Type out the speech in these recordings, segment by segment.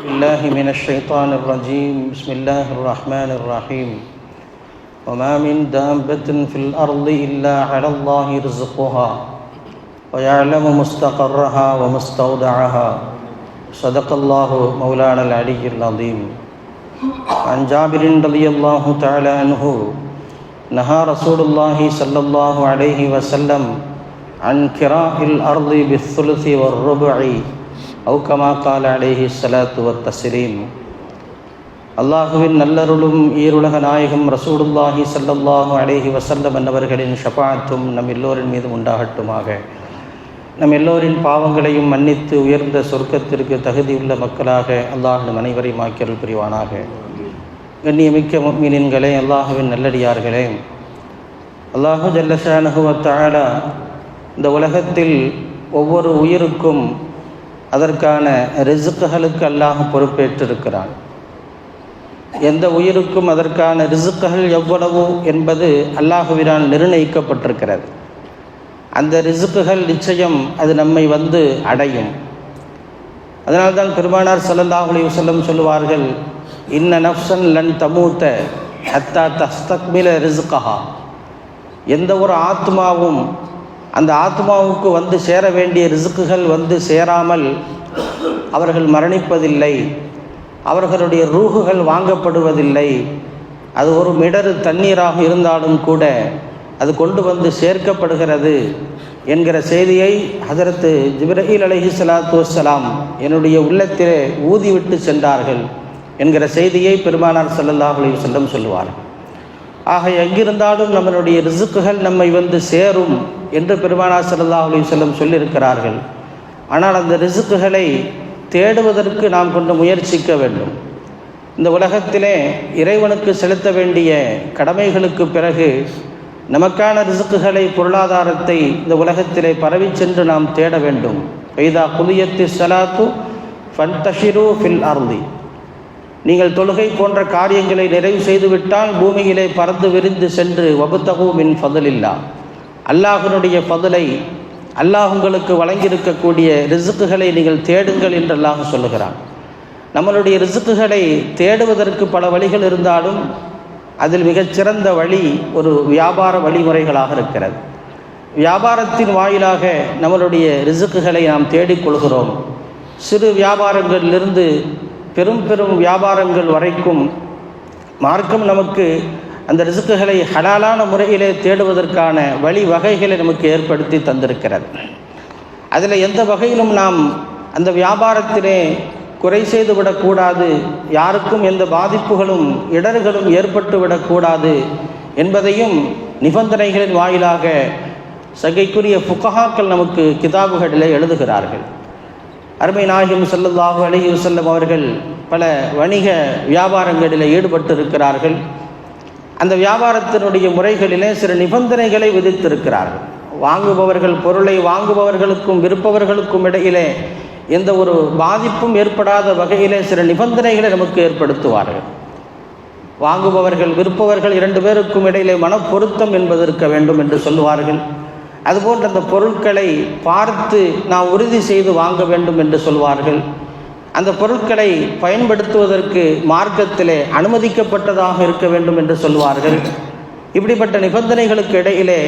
بالله من الشيطان الرجيم. بسم الله الرحمن الرحيم. وما من دابة في الأرض إلا على الله رزقها ويعلم مستقرها ومستودعها. صدق الله مولانا العلي العظيم. عن جابر رضي الله تعالى عنه نهى رسول الله صلى الله عليه وسلم عن كراء الأرض بالثلث والربع. அவு கால அலேஹி சலாத்து வ தஸ்லீம். அல்லாஹுவின் நல்லருளும் ஈருலக நாயகம் ரசூடுல்லாஹி சல்லல்லாஹு அலேஹி வசல்லம் என்னவர்களின் ஷபாத்தும் நம் எல்லோரின் மீதும் உண்டாகட்டுமாக. நம் எல்லோரின் பாவங்களையும் மன்னித்து உயர்ந்த சொர்க்கத்திற்கு தகுதியுள்ள மக்களாக அல்லாஹ் நம் அனைவரையும் ஆக்கியல் புரிவானாக. கண்ணியமிக்க மீனின்களே அல்லாஹுவின் நல்லடியார்களே. அல்லாஹு ஜல்லஷானகுவத்தாலா இந்த உலகத்தில் ஒவ்வொரு உயிருக்கும் அதற்கான ரிசுக்குகளுக்கு அல்லாஹ் பொறுப்பேற்றிருக்கிறான். எந்த உயிருக்கும் அதற்கான ரிசுக்குகள் எவ்வளவு என்பது அல்லாஹுவினால் நிர்ணயிக்கப்பட்டிருக்கிறது. அந்த ரிசுக்குகள் நிச்சயம் அது நம்மை வந்து அடையும். அதனால்தான் பெருமானார் ஸல்லல்லாஹு அலைஹி சொல்லுவார்கள் இன்ன நஃப்சன் லன் தமூத்த ஹத்தா தஸ்தக்மில ரிசுக்கஹா. எந்த ஒரு ஆத்மாவும் அந்த ஆத்மாவுக்கு வந்து சேர வேண்டிய ரிசுக்குகள் வந்து சேராமல் அவர்கள் மரணிப்பதில்லை. அவர்களுடைய ரூகுகள் வாங்கப்படுவதில்லை. அது ஒரு மிடரு தண்ணீராக இருந்தாலும் கூட அது கொண்டு வந்து சேர்க்கப்படுகிறது என்கிற செய்தியை ஹதரத்து ஜிப்ரஹீல் அலஹி சலாத்து வசலாம் என்னுடைய உள்ளத்திலே ஊதிவிட்டு சென்றார்கள் என்கிற செய்தியை பெருமானார் சல்லல்லாஹ் அலி வஸல்லம் சொல்லுவார் ஆக எங்கிருந்தாலும் நம்மளுடைய ரிசுக்குகள் நம்மை வந்து சேரும். என்று பெருமானார் சல்லா அலி செல்லம் சொல்லியிருக்கிறார்கள். ஆனால் அந்த ரிசுக்குகளை தேடுவதற்கு நாம் கொண்டு முயற்சிக்க வேண்டும். இந்த உலகத்திலே இறைவனுக்கு செலுத்த வேண்டிய கடமைகளுக்கு பிறகு நமக்கான ரிசுக்குகளை பொருளாதாரத்தை இந்த உலகத்திலே பரவி சென்று நாம் தேட வேண்டும். பெய்தா குலியத்தி சலாத்து ஃபன்தஷிரு ஃபில் அருதி. நீங்கள் தொழுகை போன்ற காரியங்களை நிறைவு செய்துவிட்டால் பூமியிலே பறந்து விரிந்து சென்று வபுத்தகு மின் ஃபதலில்லா அல்லாஹனுடைய பதிலை அல்லாஹ் உங்களுக்கு வழங்கியிருக்கக்கூடிய ரிசுக்குகளை நீங்கள் தேடுங்கள் என்று அல்லாஹ் சொல்லுகிறான். நம்மளுடைய ரிசுக்குகளை தேடுவதற்கு பல வழிகள் இருந்தாலும் அதில் மிகச்சிறந்த வழி ஒரு வியாபார வழிமுறைகளாக இருக்கிறது. வியாபாரத்தின் வாயிலாக நம்மளுடைய ரிசுக்குகளை நாம் தேடிக்கொள்கிறோம். சிறு வியாபாரங்களிலிருந்து பெரும் பெரும் வியாபாரங்கள் வரைக்கும் மார்க்கம் நமக்கு அந்த ரிசுக்குகளை ஹலாலான முறையிலே தேடுவதற்கான வழி வகைகளை நமக்கு ஏற்படுத்தி தந்திருக்கிறது. அதில் எந்த வகையிலும் நாம் அந்த வியாபாரத்திலே குறை செய்து விடக்கூடாது யாருக்கும் எந்த பாதிப்புகளும் இடர்களும் ஏற்பட்டு விடக்கூடாது என்பதையும் நிபந்தனைகளின் வாயிலாக சகைக்குரிய புக்கஹாக்கள் நமக்கு கிதாபுகளிலே எழுதுகிறார்கள். அருமை நாயகம் செல்லதாக அலைஹி செல்லும் அவர்கள் பல வணிக வியாபாரங்களில் ஈடுபட்டு இருக்கிறார்கள் அந்த வியாபாரத்தினுடைய முறைகளிலே சில நிபந்தனைகளை விதித்திருக்கிறார்கள். வாங்குபவர்கள் பொருளை வாங்குபவர்களுக்கும் விற்பவர்களுக்கும் இடையிலே எந்த ஒரு பாதிப்பும் ஏற்படாத வகையிலே சில நிபந்தனைகளை நமக்கு ஏற்படுத்துவார்கள். வாங்குபவர்கள் விற்பவர்கள் இரண்டு பேருக்கும் இடையிலே மனப்பொருத்தம் என்பது இருக்க வேண்டும் என்று சொல்லுவார்கள். அதுபோன்று அந்த பொருட்களை பார்த்து நாம் உறுதி செய்து வாங்க வேண்டும் என்று சொல்வார்கள். அந்த பொருட்களை பயன்படுத்துவதற்கு மார்க்கத்திலே அனுமதிக்கப்பட்டதாக இருக்க வேண்டும் என்று சொல்வார்கள் இப்படிப்பட்ட நிபந்தனைகளுக்கு இடையிலே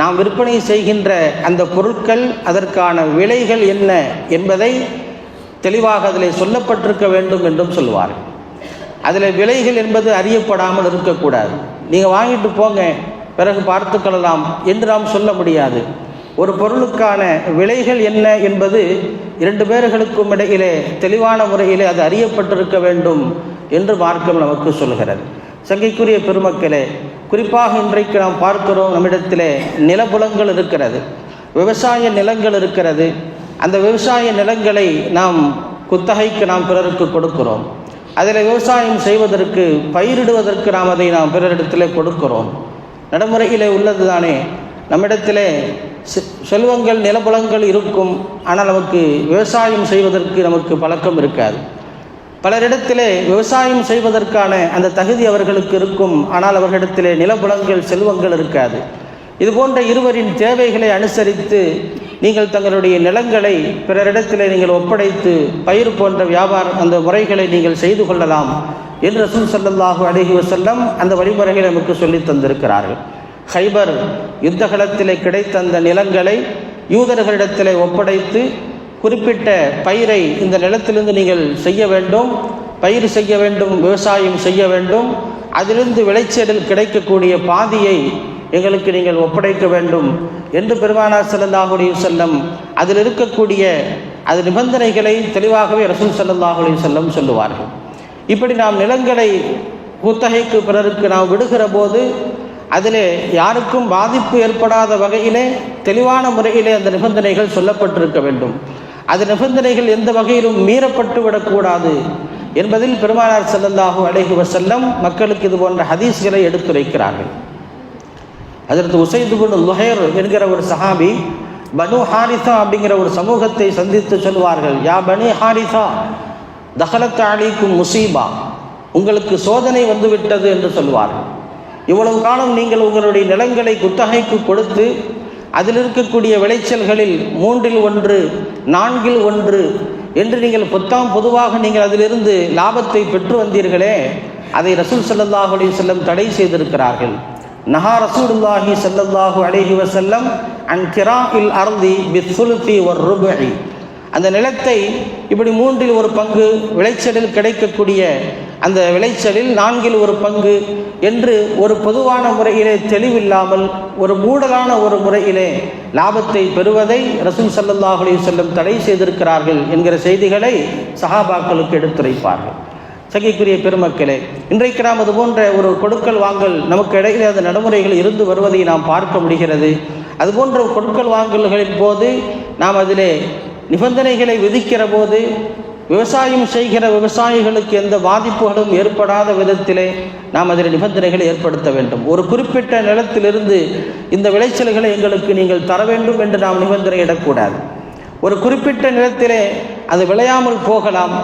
நாம் விற்பனை செய்கின்ற அந்த பொருட்கள் அதற்கான விலைகள் என்ன என்பதை தெளிவாக அதில் சொல்லப்பட்டிருக்க வேண்டும் என்றும் சொல்வார்கள் அதில் விலைகள் என்பது அறியப்படாமல் இருக்கக்கூடாது. நீங்கள் வாங்கிட்டு போங்க பிறகு பார்த்துக்கொள்ளலாம் என்று நாம் சொல்ல முடியாது. ஒரு பொருளுக்கான விலைகள் என்ன என்பது இரண்டு பேர்களுக்கும் இடையிலே தெளிவான முறையிலே அது அறியப்பட்டிருக்க வேண்டும் என்று மார்க்கம் நமக்கு சொல்கிறது. சங்கைக்குரிய பெருமக்களே குறிப்பாக இன்றைக்கு நாம் பார்க்கிறோம் நம்மிடத்திலே நிலப்புலங்கள் இருக்கிறது விவசாய நிலங்கள் இருக்கிறது. அந்த விவசாய நிலங்களை நாம் குத்தகைக்கு நாம் பிறருக்கு கொடுக்கிறோம். அதில் விவசாயம் செய்வதற்கு பயிரிடுவதற்கு நாம் அதை நாம் பிறரிடத்திலே கொடுக்கிறோம். நடைமுறையிலே உள்ளது தானே. நம்மிடத்திலே செல்வங்கள் நிலபலங்கள் இருக்கும். ஆனால் நமக்கு விவசாயம் செய்வதற்கு நமக்கு பழக்கம் இருக்காது. பலரிடத்திலே விவசாயம் செய்வதற்கான அந்த தகுதி அவர்களுக்கு இருக்கும். ஆனால் அவர்களிடத்திலே நிலபுலங்கள் செல்வங்கள் இருக்காது. இது போன்ற இருவரின் தேவைகளை அனுசரித்து நீங்கள் தங்களுடைய நிலங்களை பிறரிடத்தில் நீங்கள் ஒப்படைத்து பயிர் போன்ற வியாபார அந்த முறைகளை நீங்கள் செய்து கொள்ளலாம் என்று ரசூல் சல்லாஹூ அலைஹி வசல்லம் அந்த வழிமுறைகளை நமக்கு சொல்லித் தந்திருக்கிறார்கள். ஹைபர் யுத்தகலத்திலே கிடைத்த அந்த நிலங்களை யூதர்களிடத்திலே ஒப்படைத்து குறிப்பிட்ட பயிரை இந்த நிலத்திலிருந்து நீங்கள் செய்ய வேண்டும் பயிர் செய்ய வேண்டும் விவசாயம் செய்ய வேண்டும் அதிலிருந்து விளைச்சலில் கிடைக்கக்கூடிய பாதியை எங்களுக்கு நீங்கள் ஒப்படைக்க வேண்டும் என்று பெருமானார் ஸல்லல்லாஹு செல்லம் அதில் இருக்கக்கூடிய அது நிபந்தனைகளை தெளிவாகவே ரசூல் ஸல்லல்லாஹு செல்லம் சொல்லுவார்கள். இப்படி நாம் நிலங்களை குத்தகைக்கு பிறருக்கு நாம் விடுகிற போது அதில் யாருக்கும் பாதிப்பு ஏற்படாத வகையிலே தெளிவான முறையிலே அந்த நிபந்தனைகள் சொல்லப்பட்டிருக்க வேண்டும். அது நிபந்தனைகள் எந்த வகையிலும் மீறப்பட்டு விடக்கூடாது என்பதில் பெருமானார் ஸல்லல்லாஹு அலைஹி செல்லம் மக்களுக்கு இது போன்ற ஹதீஸ்களை எடுத்துரைக்கிறார்கள். அதற்கு உசைது லுஹேர் என்கிற ஒரு சஹாபி பனு ஹாரிசா அப்படிங்கிற ஒரு சமூகத்தை சந்தித்து சொல்வார்கள் யா பனு ஹாரிசா தஹலத் அழிக்கும் முசீபா உங்களுக்கு சோதனை வந்துவிட்டது என்று சொல்வார்கள். இவ்வளவு காலம் நீங்கள் உங்களுடைய நிலங்களை குத்தகைக்கு கொடுத்து அதில் இருக்கக்கூடிய விளைச்சல்களில் மூன்றில் ஒன்று நான்கில் ஒன்று என்று நீங்கள் பொத்தாம் பொதுவாக நீங்கள் அதிலிருந்து லாபத்தை பெற்று வந்தீர்களே அதை ரசூல் ஸல்லல்லாஹு அலி செல்லம் தடை செய்திருக்கிறார்கள். நஹா ரசூலுல்லாஹி ஸல்லல்லாஹு வசல்லம் அண்ட் அன் அருந்தி அர்தி சுலுத்தி ஒரு ருபஇ அந்த நிலத்தை இப்படி மூன்றில் ஒரு பங்கு விளைச்சலில் கிடைக்கக்கூடிய அந்த விளைச்சலில் நான்கில் ஒரு பங்கு என்று ஒரு பொதுவான முறையிலே தெளிவில்லாமல் ஒரு மூடலான ஒரு முறையிலே லாபத்தை பெறுவதை ரசூல் ஸல்லல்லாஹு அலைஹி செல்லும் தடை செய்திருக்கிறார்கள் என்கிற செய்திகளை சஹாபாக்களுக்கு எடுத்துரைப்பார்கள். சகிக்குரிய பெருமக்களே இன்றைக்கு நாம் அது போன்ற ஒரு கொடுக்கல் வாங்கல் நமக்கு இடையிலே அந்த நடைமுறைகள் இருந்து வருவதை நாம் பார்க்க முடிகிறது. அதுபோன்ற கொடுக்கல் வாங்கல்களின் போது நாம் அதிலே நிபந்தனைகளை விதிக்கிற போது விவசாயம் செய்கிற விவசாயிகளுக்கு எந்த பாதிப்புகளும் ஏற்படாத விதத்திலே நாம் அதில் நிபந்தனைகளை ஏற்படுத்த வேண்டும். ஒரு குறிப்பிட்ட நிலத்திலிருந்து இந்த விளைச்சல்களை எங்களுக்கு நீங்கள் தர வேண்டும் என்று நாம் நிபந்தனையிடக்கூடாது ஒரு குறிப்பிட்ட நிலத்திலே அது விளையாமல் போகலாம்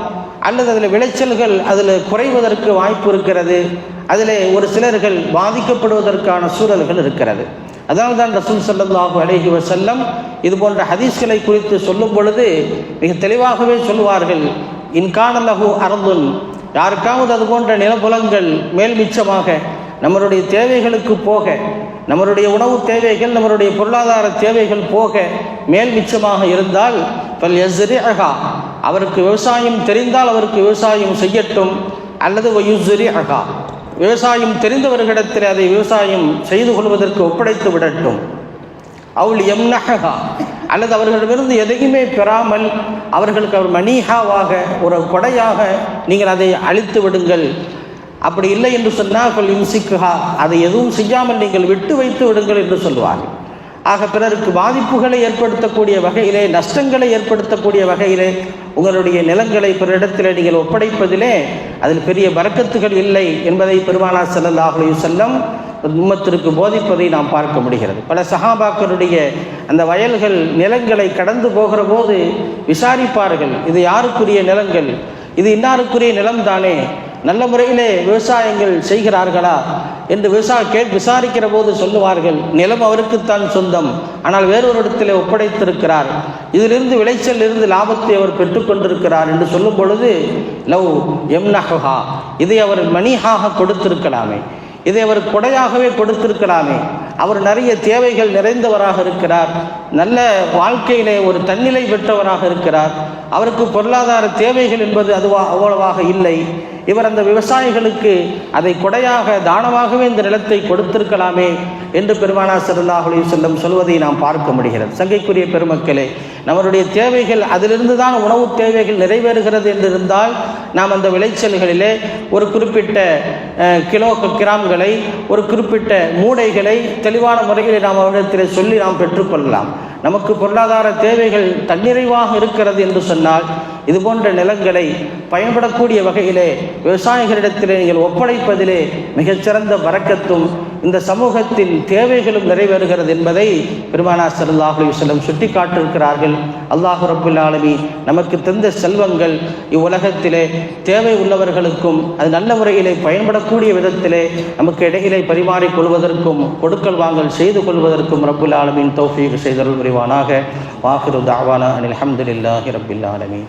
அல்லது அதில் விளைச்சல்கள் அதில் குறைவதற்கு வாய்ப்பு இருக்கிறது அதில் ஒரு சிலர்கள் பாதிக்கப்படுவதற்கான சூழல்கள் இருக்கிறது. அதனால தான் ரசூல் ஸல்லல்லாஹு அலஹி வசல்லம் இது போன்ற ஹதீஸ்களை குறித்து சொல்லும் பொழுது மிக தெளிவாகவே சொல்வார்கள் இன்கானலகு அறந்துன் யாருக்காவது அது போன்ற நிலப்புலங்கள் மேல் மிச்சமாக நம்மளுடைய தேவைகளுக்கு போக நம்மளுடைய உணவு தேவைகள் நம்மளுடைய பொருளாதார தேவைகள் போக மேல் மிச்சமாக இருந்தால் பல் அகா அவருக்கு விவசாயம் தெரிந்தால் அவருக்கு விவசாயம் செய்யட்டும். அல்லது ஒயுசரி அகா விவசாயம் தெரிந்தவர்களிடத்தில் அதை விவசாயம் செய்து கொள்வதற்கு ஒப்படைத்து விடட்டும். அவள் எம் எம்னஹா அல்லது அவர்களிடமிருந்து எதையுமே பெறாமல் அவர்களுக்கு அவர் மணிஹாவாக ஒரு கொடையாக நீங்கள் அதை அழித்து விடுங்கள். அப்படி இல்லை என்று சொன்னால் கொல் இம்சிக்குஹா அதை எதுவும் செய்யாமல் நீங்கள் விட்டு வைத்து விடுங்கள் என்று சொல்வார்கள். ஆக பிறருக்கு பாதிப்புகளை ஏற்படுத்தக்கூடிய வகையிலே நஷ்டங்களை ஏற்படுத்தக்கூடிய வகையிலே உங்களுடைய நிலங்களை பிறரிடத்தில் நீங்கள் ஒப்படைப்பதிலே அதில் பெரிய வரக்கத்துகள் இல்லை என்பதை பெருமானா ஸல்லல்லாஹு அலைஹி வஸல்லம் உம்மத்திற்கு போதிப்பதை நாம் பார்க்க முடிகிறது. பல சஹாபாக்களுடைய அந்த வயல்கள் நிலங்களை கடந்து போகிற போது விசாரிப்பார்கள் இது யாருக்குரிய நிலங்கள்? இது இன்னாருக்குரிய நிலம் தானே நல்ல முறையிலே விவசாயங்கள் செய்கிறார்களா? என்று விசா கே விசாரிக்கிற போது சொல்லுவார்கள் நிலம் அவருக்குத்தான் சொந்தம் ஆனால் வேறொரு இடத்திலே ஒப்படைத்திருக்கிறார். இதிலிருந்து விளைச்சல் இருந்து லாபத்தை அவர் பெற்றுக்கொண்டிருக்கிறார் என்று சொல்லும் பொழுது லவ் எம்னஹா இதை அவர் மணியாக கொடுத்திருக்கலாமே இதை அவர் கொடையாகவே கொடுத்திருக்கலாமே அவர் நிறைய தேவைகள் நிறைந்தவராக இருக்கிறார் நல்ல வாழ்க்கையிலே ஒரு தன்னிலை பெற்றவராக இருக்கிறார். அவருக்கு பொருளாதார தேவைகள் என்பது அதுவா அவ்வளவாக இல்லை. இவர் அந்த விவசாயிகளுக்கு அதை கொடையாக தானமாகவே இந்த நிலத்தை கொடுத்திருக்கலாமே என்று பெருமானா சிறந்தாகுலி செல்லும் சொல்வதை நாம் பார்க்க முடிகிறது. சங்கைக்குரிய பெருமக்களே நம்மளுடைய தேவைகள் அதிலிருந்து தான் உணவு தேவைகள் நிறைவேறுகிறது என்று இருந்தால் நாம் அந்த விளைச்சல்களிலே ஒரு குறிப்பிட்ட கிலோ கிராம்களை ஒரு குறிப்பிட்ட மூடைகளை தெளிவான முறைகளை நாம் அவரிடத்தில் சொல்லி நாம் பெற்றுக்கொள்ளலாம். நமக்கு பொருளாதார தேவைகள் தன்னிறைவாக இருக்கிறது என்று சொன்னால் இது போன்ற நிலங்களை பயன்படக்கூடிய வகையிலே விவசாயிகளிடத்திலே நீங்கள் ஒப்படைப்பதிலே மிகச்சிறந்த வரக்கத்தும் இந்த சமூகத்தின் தேவைகளும் நிறைவேறுகிறது என்பதை பெருமானா சல்லாஹ் அலிவசல்லம் சுட்டி காட்டிருக்கிறார்கள் அல்லாஹு ரபுல் ஆலமி நமக்கு தந்த செல்வங்கள் இவ்வுலகத்திலே தேவை உள்ளவர்களுக்கும் அது நல்ல முறையிலே பயன்படக்கூடிய விதத்திலே நமக்கு இடையிலே பரிமாறிக் கொள்வதற்கும் கொடுக்கல் வாங்கல் செய்து கொள்வதற்கும் ரபுல் ஆலமின் தௌஃபீக் செய்தருள் புரிவானாக. வாஹிரு தாவானா அனில் அஹமதுல்லாஹி ரபில் ஆலமி